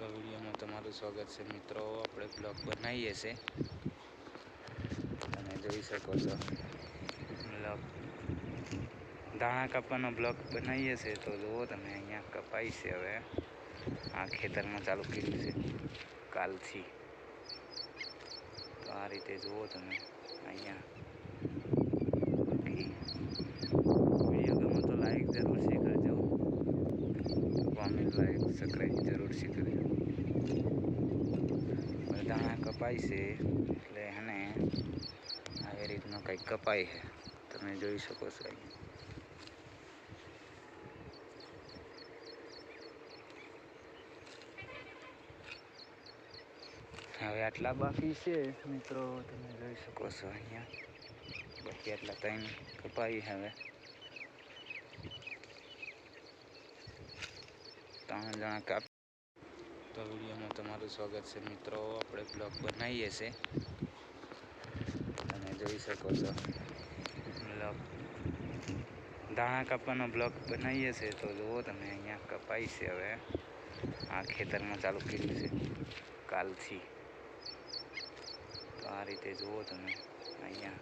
તો વિડીયોમાં તમારું સ્વાગત છે મિત્રો. આપણે બ્લોગ બનાવીએ છીએ. તમે જોઈ શકો છો. બ્લોગ દાણા કાપવાનો બ્લોગ બનાવીએ છીએ. તો જુઓ તમે અહીંયા કપાઈ છે હવે. આ ખેતરમાં ચાલુ કર્યું છે કાલથી. તો આ રીતે જુઓ તમે અહીંયા બાકી વીડિયો ગમે તો લાઈક જરૂરથી કરજો કોમેન્ટ લાઈક જરૂરથી કરજો દાણા કપાય છે, એટલે એને આવી રીતનો કંઈક કપાય છે. તમે જોઈ શકો છો અહીંયા હવે આટલા બાકી છે, મિત્રો, તમે જોઈ શકો છો અહીંયા. બાકી આટલા ટાઈમ કપાઈ હવે. ત્રણ જણા કાપ તો વિડીયોમાં તમારું સ્વાગત છે મિત્રો. આપણે બ્લોગ બનાવીએ છીએ તમે જોઈ શકો છો. બ્લોગ દાણા કાપવાનો બ્લોગ બનાવીએ છીએ તો જુઓ તમે અહીંયા કપાઈ છે હવે. આ ખેતરમાં ચાલુ કર્યું છે. કાલથી. તો આ રીતે જુઓ તમે અહીંયા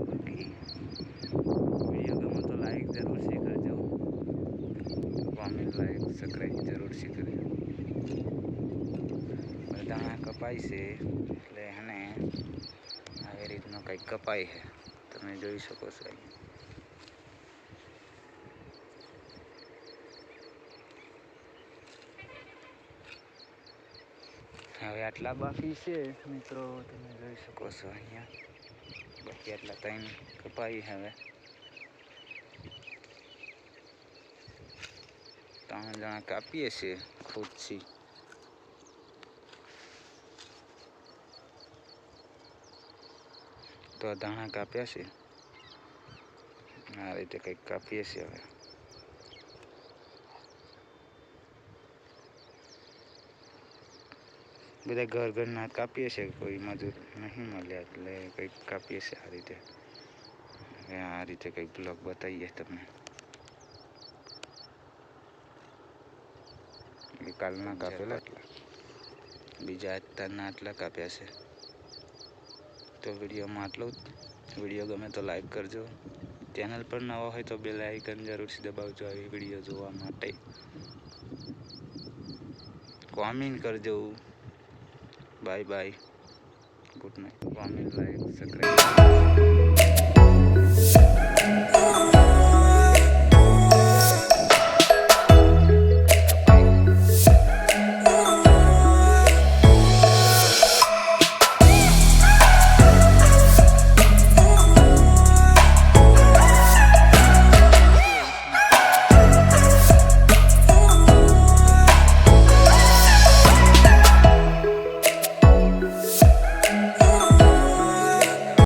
બાકી વીડિયો ગમે તો લાઈક જરૂરથી કરજો કોમેન્ટ લાઈક સબસ્ક્રાઈબ જરૂરથી કરજો દાણા કપાય છે એટલે એને આવી રીતનું કંઈક કપાય છે. તમે જોઈ શકો છો અહીંયા હવે આટલા બાકી છે મિત્રો, તમે જોઈ શકો છો અહીંયા. બાકી આટલા ત્રણ કપાઈ હવે. ત્રણ જણા કાપીએ છીએ ખુદથી તો ધાણા કાપ્યા છે. આ રીતે કંઈક કાપીએ છીએ હવે. બધા ઘર ઘરના કાપીએ છીએ કોઈ મજૂર નહીં મળ્યા એટલે કંઈક કાપીએ છીએ આ રીતે. આ રીતે કંઈક બ્લોગ બતાવીએ તમને. કાલના કાપેલા એટલા. બીજા અત્યારના આટલા કાપ્યા છે. તો વિડીયોમાં આટલું જ. વીડિયો ગમે તો લાઈક કરજો. ચેનલ પર નવા હોય તો બેલ આઇકન જરૂરથી દબાવજો આવી વીડિયો જોવા માટે. કોમેન્ટ કરજો. Bye bye. Good night. Comment like subscribe